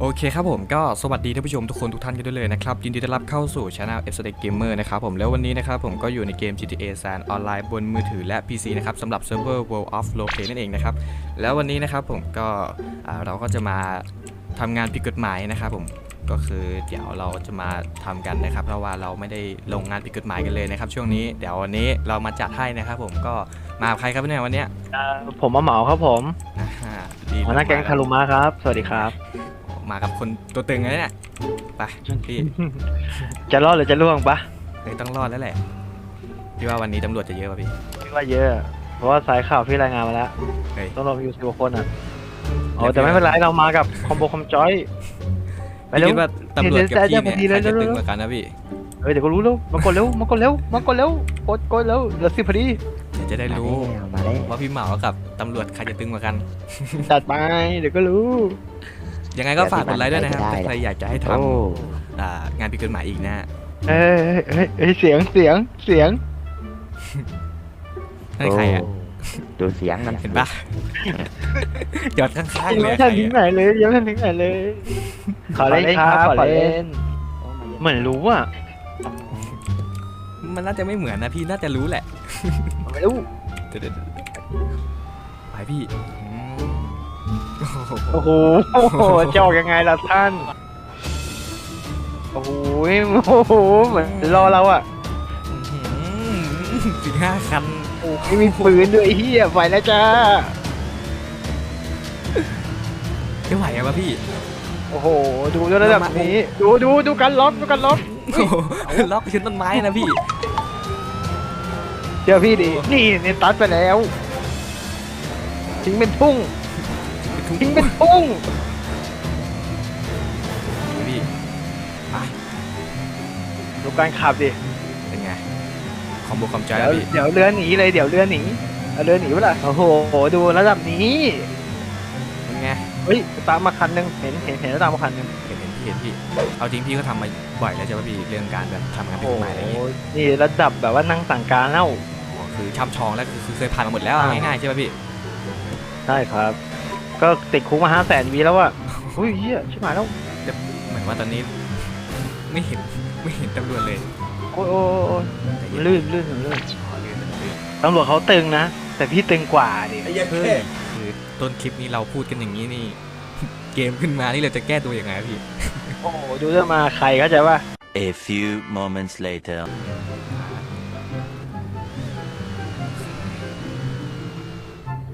โอเคครับผมก็สวัสดีท่านผู้ชมทุกคนทุกท่านกันด้วยเลยนะครับ ยินดีต้อนรับเข้าสู่ช anel f s t e c Gamer นะครับผมแล้ววันนี้นะครับผมก็อยู่ในเกม GTA San ออนไลน์บนมือถือและ PC นะครับสำหรับเซิร์ฟเวอร์ World of l o c a นั่นเองนะครับ แล้ววันนี้นะครับผมก็อ่าเราก็จะมาทำงานผิดกฎหมายนะครับผมก็คือเดี๋ยวเราจะมาทำกันนะครับ เพราะว่าเราไม่ได้ลงงานผิดกฎหมายกันเลยนะครับ ช่วงนี้เดี๋ยววันนี้เรามาจัดให้นะครับ ผมก็มากับใครครับเนี่ยวันเนี้ยเอ่อผมมาเหมาครับผมอ่าดีหัวหน้าแก๊งคารุมะครับ สวัสดีครับ มากับคนตัวตึงเลยเนี่ยไปพี่จะรอดหรือจะล่วงปะเฮ้ยต้องรอดแล้วแหละพี่ว่าวันนี้ตำรวจจะเยอะป่ะพี่พี่ว่าเยอะ เพราะว่าสายข่าวพี่รายงานมาแล้วเฮ้ยต้องรออยู่สิบกว่าคนอะโอ้แต่ไม่เป็นไรเรามากับคอมโบคอมจอยไปพี่เร็วคิดว่าตำรวจกับพี่เดี๋ยวจะเนี่ยพอดีเลยใครจะเร็วๆตึงกว่ากันนะพี่เฮ้ยเดี๋ยวก็รู้แล้วมากดเร็วมากดเร็วมากดเร็วกดกดเร็วเหลือสิบพอดีเดี๋ยวจะได้รู้มาแล้วว่าพี่เหมากับตำรวจใครจะตึงกว่ากันจัดไปเดี๋ยวก็รู้ ยังไงก็ฝากกดไลค์ด้วยนะครับได้ถ้าใครอยากจะให้ทโอ้ำอ่างานผิดกฎหมายอีกนะเอ้ยเอ้ยเอ้ยเสียงเสียงเสียงให้ใครอะ ดูเสียงมันเห็นปะจอดข้างๆยังเลยไม่ใครทันถึงอะไหนเลยยังไม่ทันถึงไหนเลย ขอเล่นครับขอเล่น เหมือนรู้อะมันน่าจะไม่เหมือนนะพี่น่าจะรู้แหละ ไม่รู้ เดี๋ยวๆๆไปพี่อืม โอ้โหโอ้โหโอ้โหจะออกยังไงล่ะท่าน โอ้โหโอ้โหเหมือนรอเราอะอื้อหือถึงห้าคันโอ้ไม่มีปืนด้วยไอ้เฮียไปแล้วจ้าไม่ไหวอะวะพี่ โอ้โห ดูด้วยระดับนี้ ดูดูดูกันล็อกดูกันล็อกโอ้โหล็อกชิ้นต้นไม้นะพี่เจอพี่ดินี่เนตัสไปแล้ว ทิ้งเป็นทุ่ง ทิ้งเป็นทุ่งพี่ไปดูการขับดิ เป็นไงคอมโบคอมจอยเดี๋แล้ยววพี่เดี๋ยวเรือหนีเลยเดี๋ยวเรือหนีเอาเรือหนีเวล่ะโอ้โห ดูระดับนี้ เป็นไง เฮ้ยตามมาคันหนึงเห็นเห็นเห็นแล้วตามมาคันหนึงเห็นเห็นพี่เห็นพี่ เอาจริงพี่ก็ทำมาบ่อยแล้วใช่ป่ะพี่เรื่องการแบบทำงานเป็นโอ้กฎโหหมายอะไรอย่างเงี้ยนี่ระดับแบบว่านั่งสั่งการแล้วคือช่ำชองแล้วคือคือเคยผ่านมาหมดแล้วอะอ่าง่ายๆใช่ป่ะพี่ ใช่ครับ ก็ติดคุกมาห้าแสนวีแล้วอะอุ้ยเฮียชิบหายแล้วเหมือนว่าตอนนี้ ไม่เห็นไม่เห็นตำรวจเลยโอ้ยโอ้ยโอ้ยแต่เย็นลื่นลื่นลื่นอ๋อลื่นลื่นตำรวจเขาตึงนะ แต่พี่ตึงกว่าดิเฮ้ยคือต้นคลิปนี้เราพูดกันอย่างนี้นี่ เกมขึ้นมานี่เราจะแก้ตัวยังไงอะพี่ โอ้โหดูเรื่องมาใครเข้าใจป่ะ A few moments later.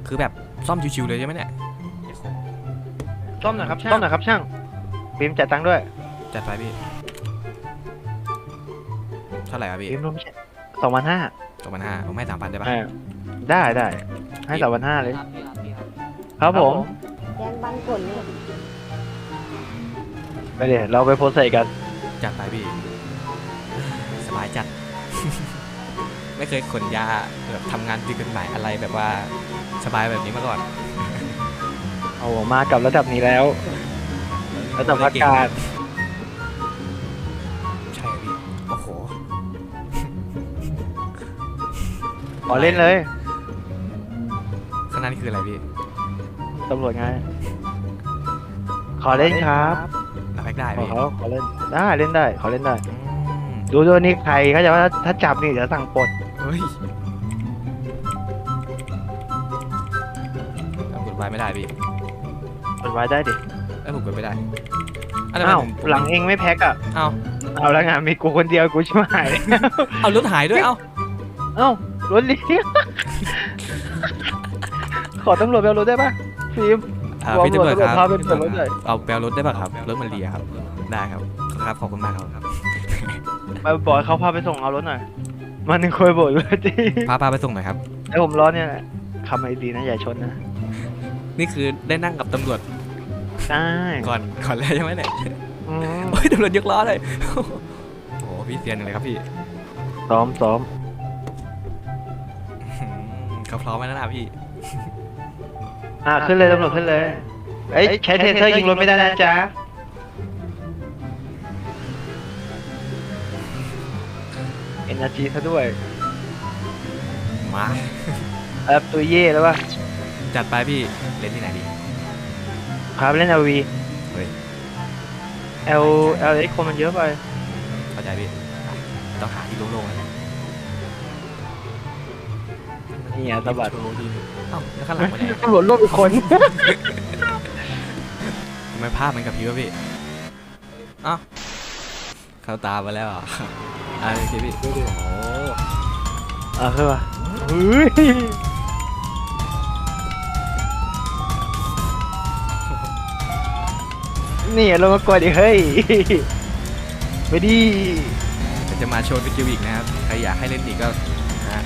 คือแบบซ่อมชิวๆเลยใช่ไหมเนี่ย ต้มหน่อยครับช่างต้มหน่อยครับช่างฟิล์มจ่ายตังค์ด้วยจัดไปพี่ เท่าไหร่ครับพี่ฟิล์มรวมสองพันห้าสองพันห้าผมให้สามพันได้ปะได้ได้ให้สองพันห้าเลย ครับผมแจ้งบางผลเนี่ยไปเดี๋ยวเราไปโพสต์ใส่กัน จัดไปพี่ สบายจัด ไม่เคยขนยาแบบทำงานผิดกฎหมายอะไรแบบว่าสบายแบบนี้มาก่อนโอ้โหมากับระดับนี้แล้ว ระดับอากาศใช่พี่โอ้โหขอเล่นเลยข้างหน้านี่คืออะไรพี่ตำรวจไง ขอเล่นครับเราแพ็กได้ขอพี่เขาขอเล่นได้เล่นได้ ขอเล่นได้ อืมดูด้วยนี่ใครเขาใจะว่าถ้าจับนี่เดี๋ยวสั่งปลดเฮ้ยเอากดไว้ไม่ได้พี่ ปลดไว้ได้ดิเอ้ยผมกดไม่ได้ะทำไมอ้าวผมผมหลังเองไม่แพ็กอะเอ้าเอาแล้วงานมีกูคนเดียวกูชิบหายเอารถหายด้วยเอ้าเอ้ารถเลี้ยงขอตำรวจไปเอารถได้ปะฟิล์ม อ่าบอกพี่ตำรวจครับตำรวจพาไปพี่ตำรวจเปิดรถหน่อยเอาแปลรถได้ป่ะครับรถมันเลียครับได้ครับครับขอบคุณมากครับไปบอกให้เขาพาไปส่งเอารถหน่อย มันหนึ่งคอยบ่นว่าจีพาพาไปส่งหน่อยครับแล้วผมร้อนเนี่ยแหละคำไอ้ดีนะอย่าชนนะ นี่คือได้นั่งกับตำรวจ ได้ก่อนก่อนแล้วใช่ไหมเนี่ยอืมโอ้ยตำรวจยกล้อเลยโอ้โหพี่เซียนเลยครับพี่ซ้อมซ้อมอืมเขาพร้อมไหมนะพี่ อะขึ้นเลยตำรวจขึ้นเลยเอ้ยใช้เทเซอร์ยิงรถไม่ได้นะจ๊ะเอ็นจีซะด้วยมา เออตัวเย่แล้ววะจัดไปพี่เล่นที่ไหนดี ครับเล่นอาวีเฮ้ย เอลเอลเอ็กคนมันเยอะไป เข้าใจพี่ต้องหาที่โล่งๆแล้วแหละนี่อะสะบัดโชว์ดีเอ้าแล้วข้างหลังไปไหนตำรวจรวบอีกคน ทำไมภาพมันกับพี่วะพี่อ้าวเข้าตามาแล้วอะอ่าโอเคพี่โอ้โห อะคือป่ะเฮ้ย นี่ลงมากดดิเฮ้ยไปดิเดี๋ยวจะมาโชว์สกิลอีกนะครับ ใครอยากให้เล่นอีกก็นะ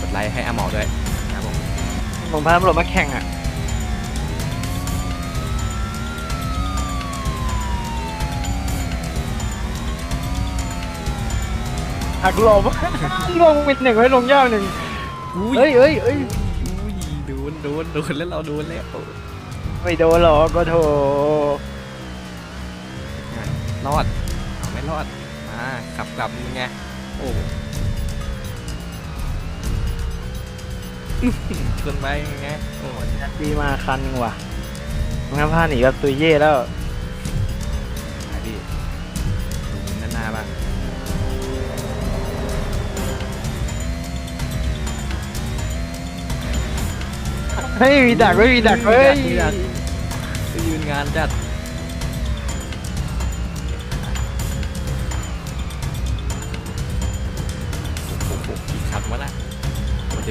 กดไลค์ให้อาหมอด้วยนะครับผมผมพาตำรวจมาแข่งอะหักหลบลงเป็นหนึ่งไว้ลงยากหนึ่งอุ้ยเฮ้ยเฮ้ยเฮ้ยอุ้ยโดนโดนโดนแล้วเราโดนแล้วไม่โดนหรอกก็โถ รอดเอาไม่รอดอ่าขับกลับมึงไงโอ้ชนไปยังไงโอ้ยปีมาคันหนึ่งว่ะงั้นพาหนีแบบตุยเย่แล้วไปพี่ดูด้านหน้าบ้างเฮ้ยมีดักไม่มีดักเฮ้ยมีดักไปยืนงานจัด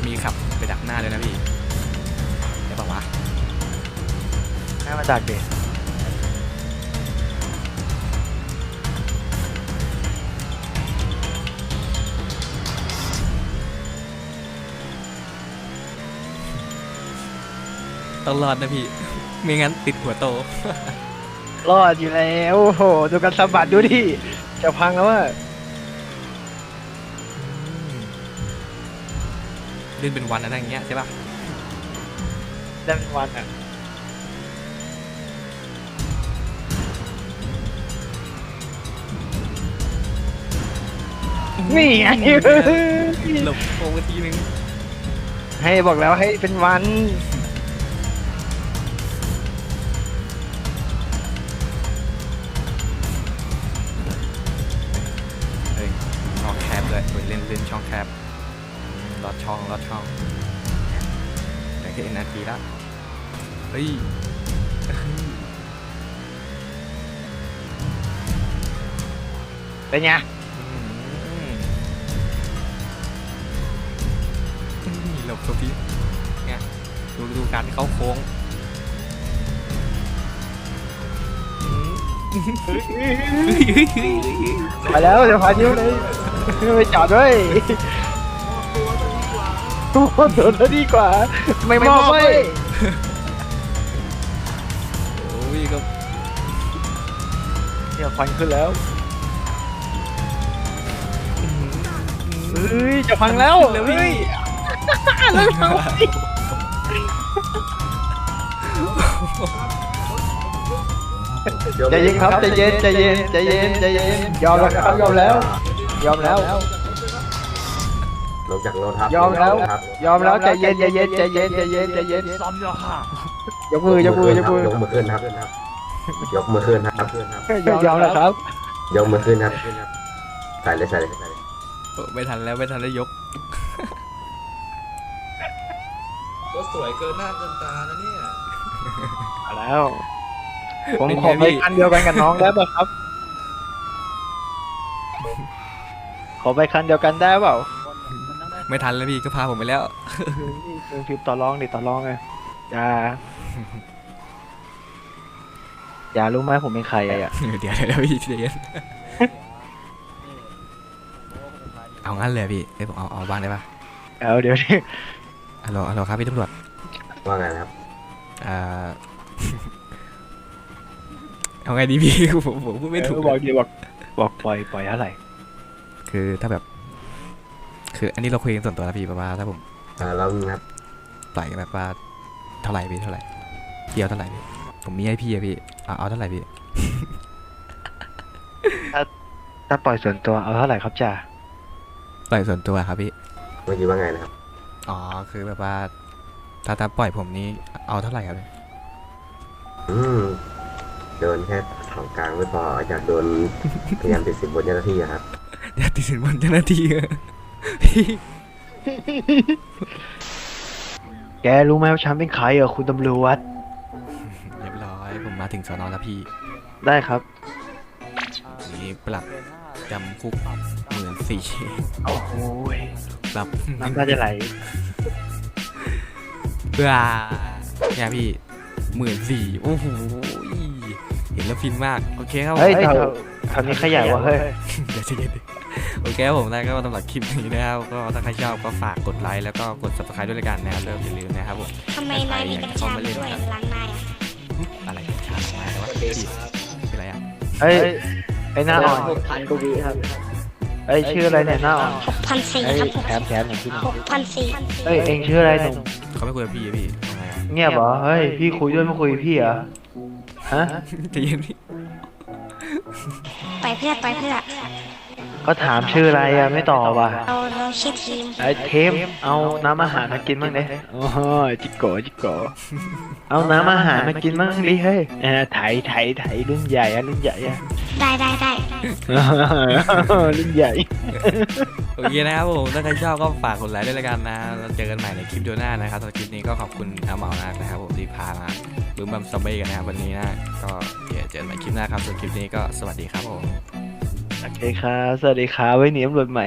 จะมีขับไปดักหน้าเลยนะพี่ได้ปะวะให้มาดักเด็กต้องรอดนะพี่ไม่งั้นติดหัวโต รอดอยู่แล้ว โอ้โห ดูกันสะบัดดูดิ จะพังแล้วว่า เล่นเป็นวันอะไรอย่างเงี้ยใช่ปะได้เป็นวันอะนี่ไงหลบโค้งไปทีนึงให้บอกแล้วให้เป็นวันเฮ้ยช่องแคบเลยเฮ้ยเล่นเล่นช่องแคบ ช่องลอดช่องแต่แค่นาทีละเฮ้ยเป็นไงหลบตัวพี่เนี่ยดูดูการที่เขาโค้งไปแล้วเดี๋ยวพานิ้วเลยไปจอดด้วย โอ้โหโดนแล้วดีกว่าไม่มอบเว้ย โอ้ยก็เนี่ยควันขึ้นแล้วเฮ้ยจะพังแล้วเร็วเฮ้ยพี่ใจเย็นครับใจเย็นใจเย็นใจเย็นใจเย็นยอมแล้วครับยอมแล้ว ยอมแล้ว ลงจากรถครับยอมแล้ว ลงจากรถครับยอมแล้วใจเย็นใจเย็นใจเย็นใจเย็นใจเย็นยกมือยกมือยกมือยกมือขึ้นครับยกมือขึ้นครับยอมแล้วครับยกมือขึ้นครับใส่เลยใส่เลยใส่เลยเออไม่ทันแล้วไม่ทันแล้วยกรถสวยเกินหน้าเกินตานะเนี่ยมาแล้ว ผมเป็นขไงอไปพี่คันเดียวกันกับน้องได้ป่ะครับ ขอไปคันเดียวกันได้เปล่า ไม่ทันแล้วพี่ก็พาผมไปแล้วเรื่องพิมต่อรองดิต่อรองไงอย่า อย่ารู้ไหมผมเป็นใครอะ เดี๋ยวเดี๋ยวพี่ใจเย็นเอางั้นเลยพี่เอ้ยผมเอาเอาบ้างได้ปะเอาเดี๋ยวดิฮัลโหลฮัลโหลครับพี่ตำรวจว่าไงครับ อ่า เอาไงดีพี่ผมผมพูดไม่ถูกเออบอกดีบอกบอกปล่อยปล่อยเท่าไหร่ คือถ้าแบบ คือ อันนี้เราคุยกันส่วนตัวนะพี่ประมาณถ้าผมอ่าแล้วนะครับปล่อยแบบว่าเท่าไหร่พี่เท่าไหร่เที่ยวเท่าไหร่พี่ผมมีให้พี่อะพี่เอาเอาเท่าไหร่พี่ถ้าปล่อยส่วนตัวเอาเท่าไหร่ครับจ่าปล่อยส่วนตัวครับพี่เมื่อกี้ว่าไงนะครับอ๋อคือแบบว่า ถ้าถ้าปล่อยผมนี้เอาเท่าไหร่ครับอืมเดินแค่ของกลางไม่พออยากโดนพยายามติดสินบนเจ้าหน้าที่อะครับอย่าติดสินบนเจ้าหน้าที่อะพี่ แกรู้ไหมว่าฉันเป็นใครเหรอคุณตำรวจ เรียบร้อย ผมมาถึงสอนอแล้วพี่ ได้ครับ นี่ปรับจำคุกหมื่นสี่โอ้โหยปรับน้ำตาจะไหลเพื่อเนี่ยพี่หมื่นสี่โอ้โหเห็นแล้วฟินมาก โอเคครับผมเฮ้ยแถวแถวนี้ขยายวะเฮ้ย เดี๋ยวจะเย็นดิ โอเคครับผมนะก็สำหรับคลิปนี้นะครับก็ถ้าใครชอบก็ฝากกดไลค์แล้วก็กด subscribe ด้วยละกันนะครับแล้วอย่าลืมนะครับผมทำไมนายมีกัญชาด้วยล้างหน้าอะอะไรกันชาอะไรวะพี่เป็นอะไรอะเฮ้ยไอ้หน้าอ่อนหกพันกว่าวิครับเอ้ยชื่ออะไรเนี่ยหน้าอ่อนหกพันสี่เอ้ยครับแถมแถมอย่างที่หกพันสี่เฮ้ยเองชื่ออะไรหนุ่มเขาไม่คุยกับพี่อะพี่ทำไงอะเงียบเหรอเฮ้ยพี่คุยด้วยไม่คุยกับพี่เหรอฮะ ใจะเย็นพี่ ไปเพื่อไปเพื่อ ก็ถามชื่ออะไรอะไม่ตอบว่ะเราเราเชื่อทีมไอ้เทมเอาน้ำอาหารมากินบ้างดิโอ้โหจิโกจิโกเอาน้ำอาหารมากินบ้างดิเฮ้ยเออไถไถไถรุ่นใหญ่อะรุ่นใหญ่อะได้ได้ได้รุ่นใหญ่โอเคนะครับผมถ้าใครชอบก็ฝากกดไลค์ด้วยละกันนะแล้วเจอกันใหม่ในคลิปเดียวหน้านะครับสำหรับคลิปนี้ก็ขอบคุณอาเหมามากนะครับผมที่พามาบึ้มบัมซัมเบ้กันนะครับวันนี้นะก็เดี๋ยวเจอกันใหม่คลิปหน้าครับส่วนคลิปนี้ก็สวัสดีครับผม โอเคครับ สวัสดีครับไว้หนีตำรวจใหม่